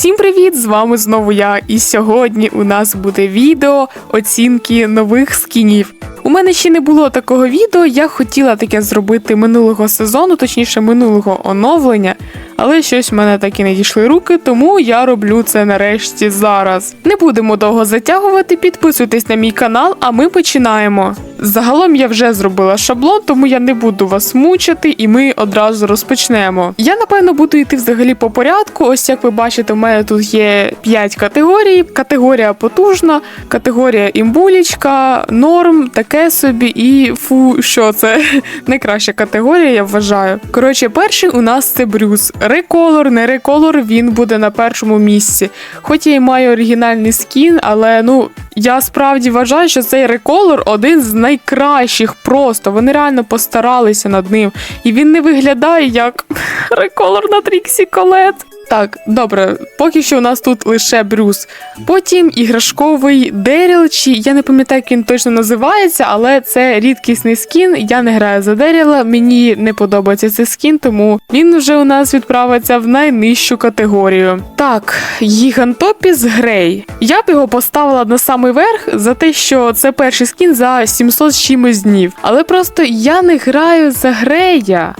Всім привіт! З вами знову я. І сьогодні у нас буде відео оцінки нових скінів. У мене ще не було такого відео. Я хотіла таке зробити минулого сезону, точніше минулого оновлення, але щось в мене так і не дійшли руки, тому я роблю це нарешті зараз. Не будемо довго затягувати, підписуйтесь на мій канал, а ми починаємо. Загалом я вже зробила шаблон, тому я не буду вас мучити, і ми одразу розпочнемо. Я напевно буду йти взагалі по порядку. Ось як ви бачите, в мене тут є 5 категорій: категорія потужна, категорія імбулічка, норм, таке собі і фу, що це найкраща категорія, я вважаю. Коротше, перший у нас це Брюс. Реколор, не реколор, він буде на першому місці. Хоч я й маю оригінальний скін, але ну. Я справді вважаю, що цей реколор один з найкращих просто. Вони реально постаралися над ним. І він не виглядає як реколор на Тріксі Колет. Так, добре, поки що у нас тут лише Брюс. Потім іграшковий Деріл, чи я не пам'ятаю, як він точно називається, але це рідкісний скін. Я не граю за Деріла, мені не подобається цей скін, тому він вже у нас відправиться в найнижчу категорію. Так, Гігантопіс Грей. Я б його поставила на самий верх за те, що це перший скін за 700 чимось днів. Але просто я не граю за Грея.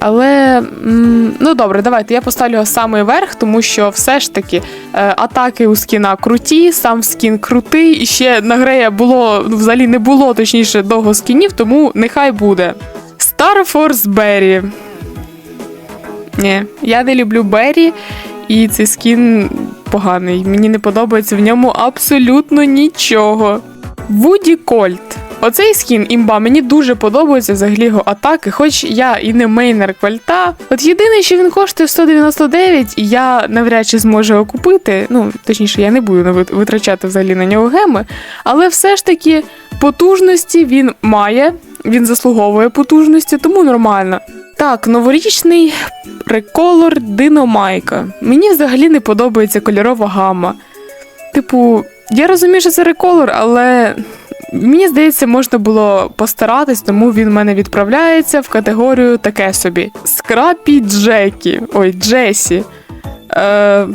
Але ну добре, давайте я поставлю його самий верх, тому що все ж таки е, атаки у скіна круті, сам скін крутий, і ще на Грея було ну, взагалі не було точніше довго скінів, тому нехай буде. Star Force Berry. Ні, я не люблю Беррі, і цей скін поганий. Мені не подобається в ньому абсолютно нічого. Вуді Кольт. Оцей скін імба мені дуже подобається взагалі його атаки, хоч я і не мейнер квальта. От єдине, що він коштує 199, і я навряд чи зможу його купити. Ну, точніше, я не буду витрачати взагалі на нього геми. Але все ж таки потужності він має, він заслуговує потужності, тому нормально. Так, новорічний реколор Диномайка. Мені взагалі не подобається кольорова гама. Типу, я розумію, що це реколор, але мені здається, можна було постаратись, тому він в мене відправляється в категорію таке собі. Скрапі Джекі. Ой, Джесі. Е,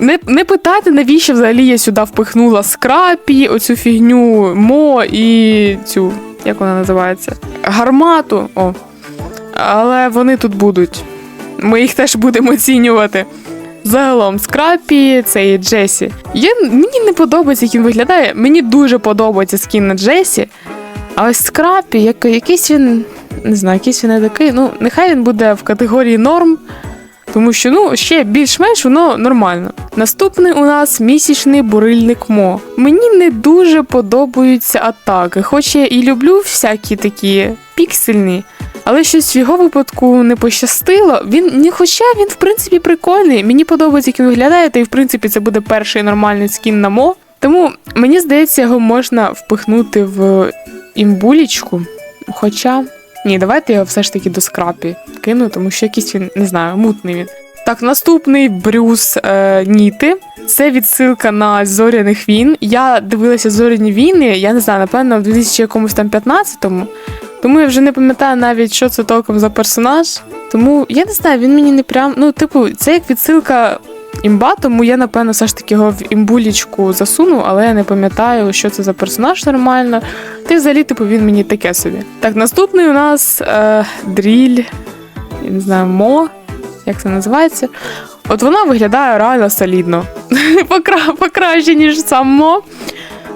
не, не питайте, навіщо взагалі я сюди впихнула скрапі, оцю фігню Мо і цю, як вона називається? Гармату. О. Але вони тут будуть. Ми їх теж будемо оцінювати. Загалом, скрапі, це і Джесі. Я, мені не подобається, як він виглядає. Мені дуже подобається скін на Джесі. А ось скрапі, як, якийсь він. Не знаю, якийсь він не такий. Ну, нехай він буде в категорії норм. Тому що, ну, ще більш-менш воно нормально. Наступний у нас місячний бурильник Мо. Мені не дуже подобаються атаки, хоч я і люблю всякі такі піксельні, але щось в його випадку не пощастило. Він не хоча він в принципі прикольний. Мені подобається, як він виглядає, та й в принципі це буде перший нормальний скін на Мо. Тому мені здається, його можна впихнути в імбулічку. Хоча. Ні, давайте його все ж таки до скрапі кину, тому що якийсь він, не знаю, мутний він. Так, наступний Брюс е, Ніти. Це відсилка на зоряних війн. Я дивилася зоряні війни, я не знаю, напевно, в 2000 якомусь там 15-му. Тому я вже не пам'ятаю навіть, що це толком за персонаж. Тому я не знаю, він мені не прям. Ну, типу, це як відсилка імба, тому я, напевно, все ж таки його в імбулічку засуну, але я не пам'ятаю, що це за персонаж нормально. Та й взагалі, типу, він мені таке собі. Так, наступний у нас е, дріль, я не знаю, мо, як це називається. От вона виглядає реально солідно. Покра- Покраще, ніж сам мо.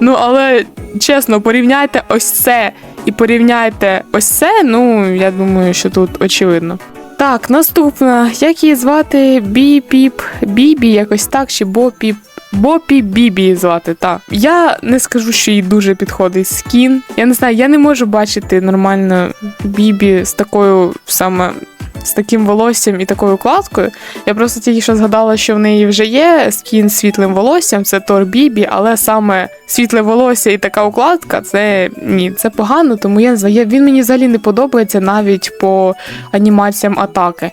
Ну, але чесно, порівняйте ось це і порівняйте ось це, ну, я думаю, що тут очевидно. Так, наступна. Як її звати? Бі-піп, Бібі, якось так, чи Бопі. Бопі Бібі звати, так. Я не скажу, що їй дуже підходить скін. Я не знаю, я не можу бачити нормально Бібі з такою саме. З таким волоссям і такою укладкою. Я просто тільки що згадала, що в неї вже є скін з світлим волоссям, це Тор Бібі, але саме світле волосся і така укладка це ні, це погано, тому я не він мені взагалі не подобається навіть по анімаціям атаки.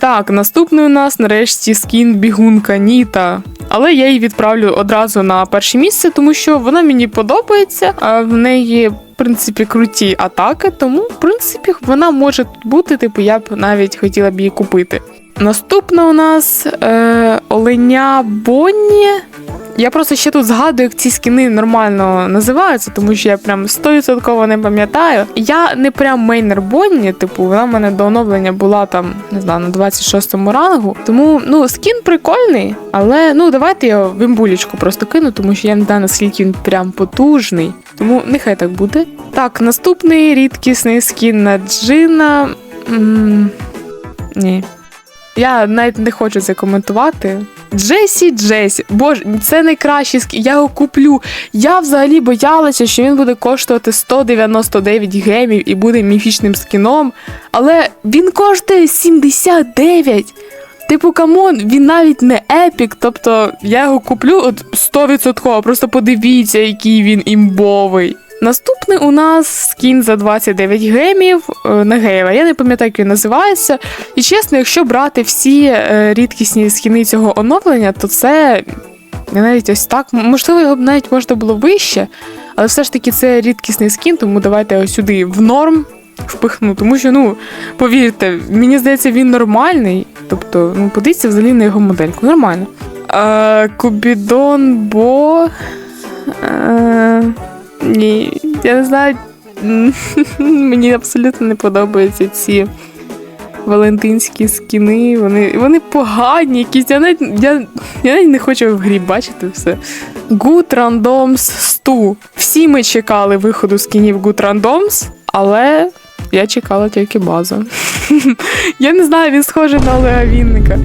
Так, наступний у нас нарешті скін бігунка Ніта. Але я її відправлю одразу на перше місце, тому що вона мені подобається, а в неї, принципі, круті атаки, тому, в принципі, вона може тут бути, типу, я б навіть хотіла б її купити. Наступна у нас е, Оленя Бонні. Я просто ще тут згадую, як ці скіни нормально називаються, тому що я прям 100% не пам'ятаю. Я не прям мейнер Бонні, типу, вона в мене до оновлення була там, не знаю, на 26 рангу. Тому ну, скін прикольний, але ну давайте я в просто кину, тому що я не знаю, наскільки він прям потужний. Тому нехай так буде. Так, наступний рідкісний скін на Джина. М, ні. Я навіть не хочу це коментувати. Джесі Джесі, боже, це найкращий скін. Я його куплю. Я взагалі боялася, що він буде коштувати 199 гемів і буде міфічним скіном. Але він коштує 79. Типу, камон, він навіть не епік. Тобто я його куплю от 100%. Просто подивіться, який він імбовий. Наступний у нас скін за 29 гемів е, на Гейла. Я не пам'ятаю, як він називається. І чесно, якщо брати всі е, рідкісні скіни цього оновлення, то це навіть ось так. Можливо, його б навіть можна було вище, але все ж таки це рідкісний скін, тому давайте його сюди в норм впихну. Тому що, ну, повірте, мені здається, він нормальний. Тобто, ну, подивіться взагалі на його модельку. Нормально. Е, Кубідон Бо. Ні, я не знаю. Мені абсолютно не подобаються ці валентинські скіни. Вони, вони погані, якісь. Я навіть, я, я навіть не хочу в грі бачити все. Good Randoms 100. Всі ми чекали виходу скінів Good Randoms, але я чекала тільки базу. я не знаю, він схожий на Олега Вінника.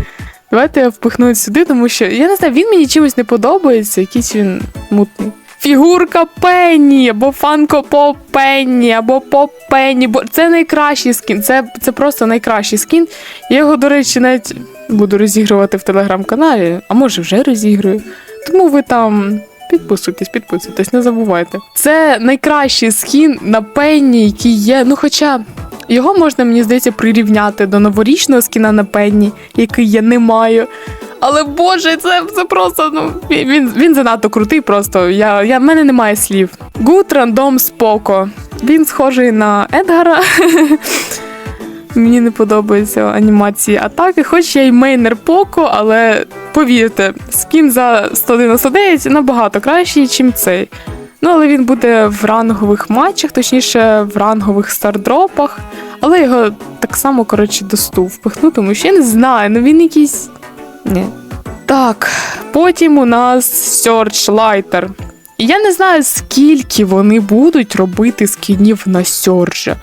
Давайте я впихну сюди, тому що я не знаю, він мені чимось не подобається, якийсь він мутний. Фігурка Пенні, або Фанко Поп Пенні, або Поп Пенні. Бо це найкращий скін. Це, це просто найкращий скін. Я його, до речі, навіть буду розігрувати в телеграм-каналі, а може вже розіграю. Тому ви там підписуйтесь, підписуйтесь, не забувайте. Це найкращий скін на Пенні, який є. Ну, хоча. Його можна, мені здається, прирівняти до новорічного скіна на Пенні, який я не маю. Але боже, це, це просто ну він, він, занадто крутий. Просто я, я в мене немає слів. Good Random Споко. Він схожий на Едгара. Мені не подобаються анімації атаки, хоч я й мейнер Поко, але повірте, скін за 199 набагато кращий, ніж цей. Ну, але він буде в рангових матчах, точніше, в рангових стардропах. Але його так само, коротше, до сту впихну, тому що я не знаю, ну він якийсь. Ні. Так, потім у нас Searchlighter. Я не знаю, скільки вони будуть робити скінів на Сьорджа.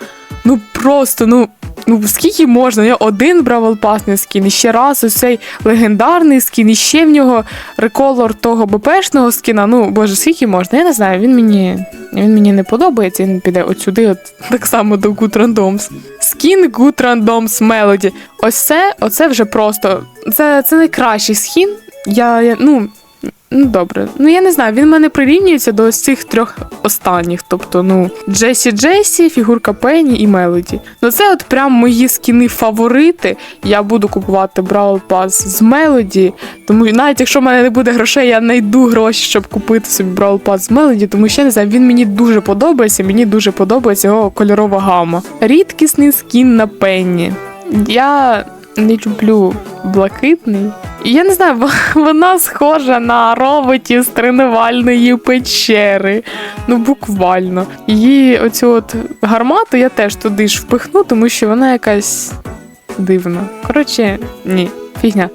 Ну просто, ну. Ну, скільки можна? Нього один Бравл Пасний скін, і ще раз ось цей легендарний скін, і ще в нього реколор того БПшного скіна. Ну, боже, скільки можна? Я не знаю, він мені, він мені не подобається, він піде от сюди, от так само до Good Randoms. Скін Good Randoms Melody. Ось це, оце вже просто. Це, це найкращий скін. Я, я ну. Ну, добре. Ну я не знаю, він мене прирівнюється до ось цих трьох останніх. Тобто, ну, Джесі Джесі, фігурка Пенні і Мелоді. Ну, це от прям мої скіни фаворити. Я буду купувати Бравл Пас з Мелоді. Тому навіть якщо в мене не буде грошей, я знайду гроші, щоб купити собі Бравл Пас з Мелоді, тому що не знаю, він мені дуже подобається. Мені дуже подобається його кольорова гама. Рідкісний скін на Пенні. Я не люблю блакитний. Я не знаю, во- вона схожа на роботі з тренувальної печери. Ну, буквально. Її оцю от гармату я теж туди ж впихну, тому що вона якась дивна. Коротше, ні, фігня.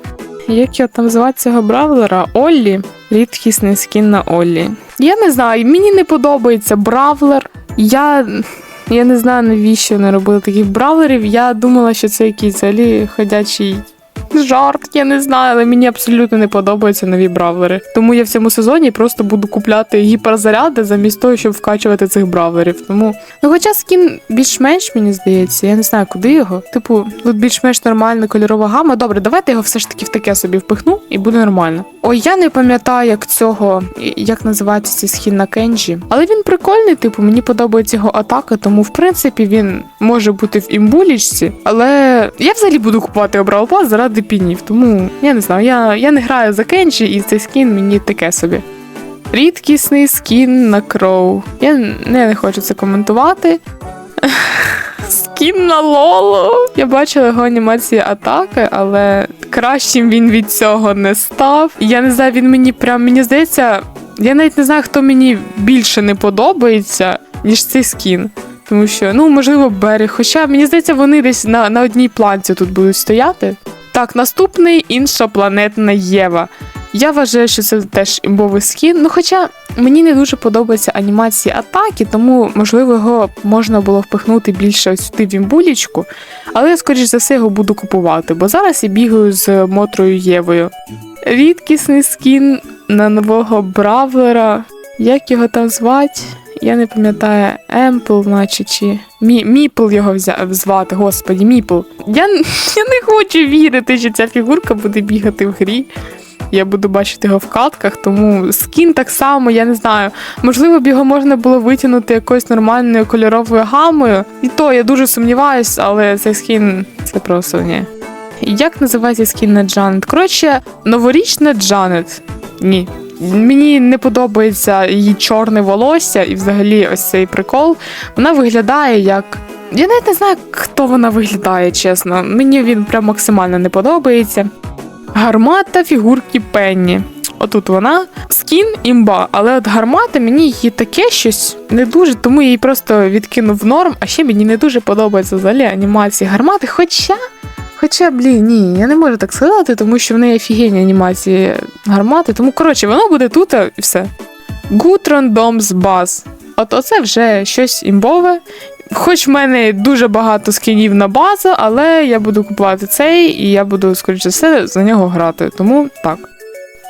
Як його там звати цього бравлера? Оллі. Рідкісний скін на Оллі. Я не знаю, мені не подобається бравлер. Я. Я не знаю, навіщо вони робили таких бравлерів. Я думала, що це якийсь взагалі ходячий жарт, я не знаю, але мені абсолютно не подобаються нові бравлери. Тому я в цьому сезоні просто буду купляти гіперзаряди замість того, щоб вкачувати цих бравлерів. Тому, ну хоча скін більш-менш мені здається, я не знаю, куди його. Типу, тут більш-менш нормальна кольорова гама. Добре, давайте його все ж таки в таке собі впихну і буде нормально. Ой, я не пам'ятаю, як цього, як називається цей скін на Кенджі. Але він прикольний, типу, мені подобається його атака, тому в принципі він може бути в імбулічці. Але я взагалі буду купувати обрав пас пінів. Тому я не знаю, я, я не граю за Кенджі, і цей скін мені таке собі. Рідкісний скін на Кроу. Я не, не хочу це коментувати. скін на Лоло. Я бачила його анімації атаки, але кращим він від цього не став. Я не знаю, він мені прям мені здається, я навіть не знаю, хто мені більше не подобається, ніж цей скін. Тому що, ну, можливо, берег. Хоча мені здається, вони десь на, на одній планці тут будуть стояти. Так, наступний іншопланетна Єва. Я вважаю, що це теж імбовий скін. Ну, хоча мені не дуже подобаються анімації атаки, тому можливо його можна було впихнути більше ось сюди в імбулічку. Але я, скоріш за все, його буду купувати, бо зараз я бігаю з Мотрою Євою. Рідкісний скін на нового бравлера. Як його там звати? Я не пам'ятаю, Емпл, наче чи Мі, Міпл його взя... звати, господі, Міпл. Я, я не хочу вірити, що ця фігурка буде бігати в грі. Я буду бачити його в катках, тому скін так само, я не знаю. Можливо, б його можна було витягнути якоюсь нормальною кольоровою гамою. І то я дуже сумніваюсь, але цей скін це просто ні. Як називається скін на Джанет? Коротше, новорічна Джанет. Ні. Мені не подобається її чорне волосся і взагалі ось цей прикол. Вона виглядає як. Я навіть не знаю, хто вона виглядає, чесно. Мені він прям максимально не подобається. Гармата фігурки Пенні. Отут вона. Скін імба, але от гармата мені її таке щось не дуже, тому я її просто відкинув в норм, а ще мені не дуже подобається взагалі анімації гармати. Хоча, хоча, блін, ні, я не можу так сказати, тому що в неї офігенні анімації гармати. Тому, коротше, воно буде тут і все. Гутрон Домс Баз. От оце вже щось імбове. Хоч в мене дуже багато скінів на базу, але я буду купувати цей, і я буду, скоріше все, за нього грати. Тому так.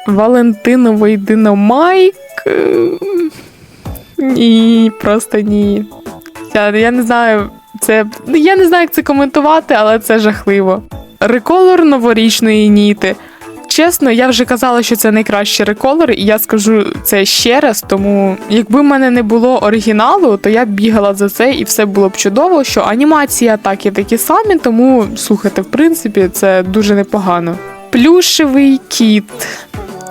Валентиновий динамайк. Е, Ні, просто ні. Я, я не знаю, це. Я не знаю, як це коментувати, але це жахливо. Реколор новорічної ніти. Чесно, я вже казала, що це найкращий реколор, і я скажу це ще раз. Тому, якби в мене не було оригіналу, то я б бігала за це і все було б чудово. Що анімації атаки такі самі, тому слухайте, в принципі, це дуже непогано. Плюшевий кіт.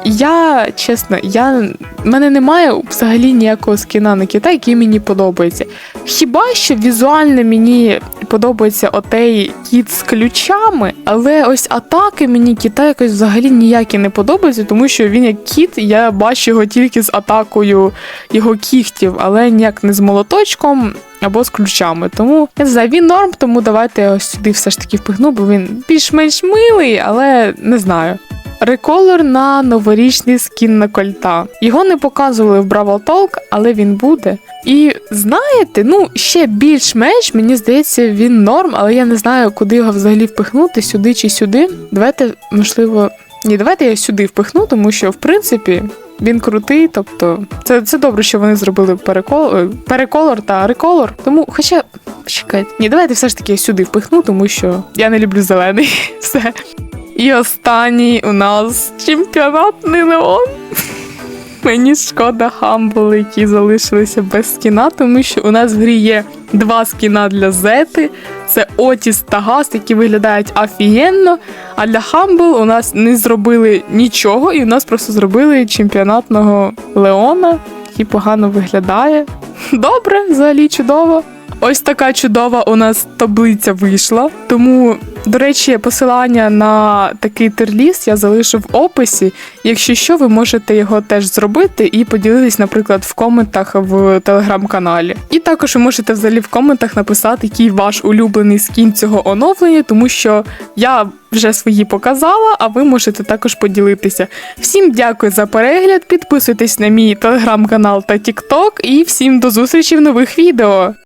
Я чесно, я в мене немає взагалі ніякого скіна на кита, який мені подобається. Хіба що візуально мені подобається отей кіт з ключами, але ось атаки мені кита якось взагалі ніякі не подобаються, тому що він як кіт, я бачу його тільки з атакою його кіхтів, але ніяк не з молоточком. Або з ключами. Тому я не знаю, він норм, тому давайте я ось сюди все ж таки впихну, бо він більш-менш милий, але не знаю. Реколор на новорічний скін на кольта. Його не показували в Бравл Talk, але він буде. І знаєте, ну ще більш-менш, мені здається, він норм, але я не знаю, куди його взагалі впихнути, сюди чи сюди. Давайте, можливо, ні, давайте я сюди впихну, тому що, в принципі, він крутий. Тобто, це, це добре, що вони зробили перекол... е, переколор та реколор. Тому, хоча. Чекайте, ні, давайте все ж таки сюди впихну, тому що я не люблю зелений. Все. І останній у нас чемпіонатний Леон. Мені шкода Хамбл, які залишилися без скіна, тому що у нас в грі є два скіна для Зети. Це Отіс та Гаст, які виглядають офігенно. А для Хамбл у нас не зробили нічого, і у нас просто зробили чемпіонатного Леона, який погано виглядає. Добре, взагалі чудово. Ось така чудова у нас таблиця вийшла. Тому, до речі, посилання на такий тирліст я залишу в описі. Якщо що, ви можете його теж зробити і поділитись, наприклад, в коментах в телеграм-каналі. І також ви можете взагалі в коментах написати, який ваш улюблений скін цього оновлення, тому що я вже свої показала, а ви можете також поділитися. Всім дякую за перегляд, підписуйтесь на мій телеграм-канал та тікток, і всім до зустрічі в нових відео.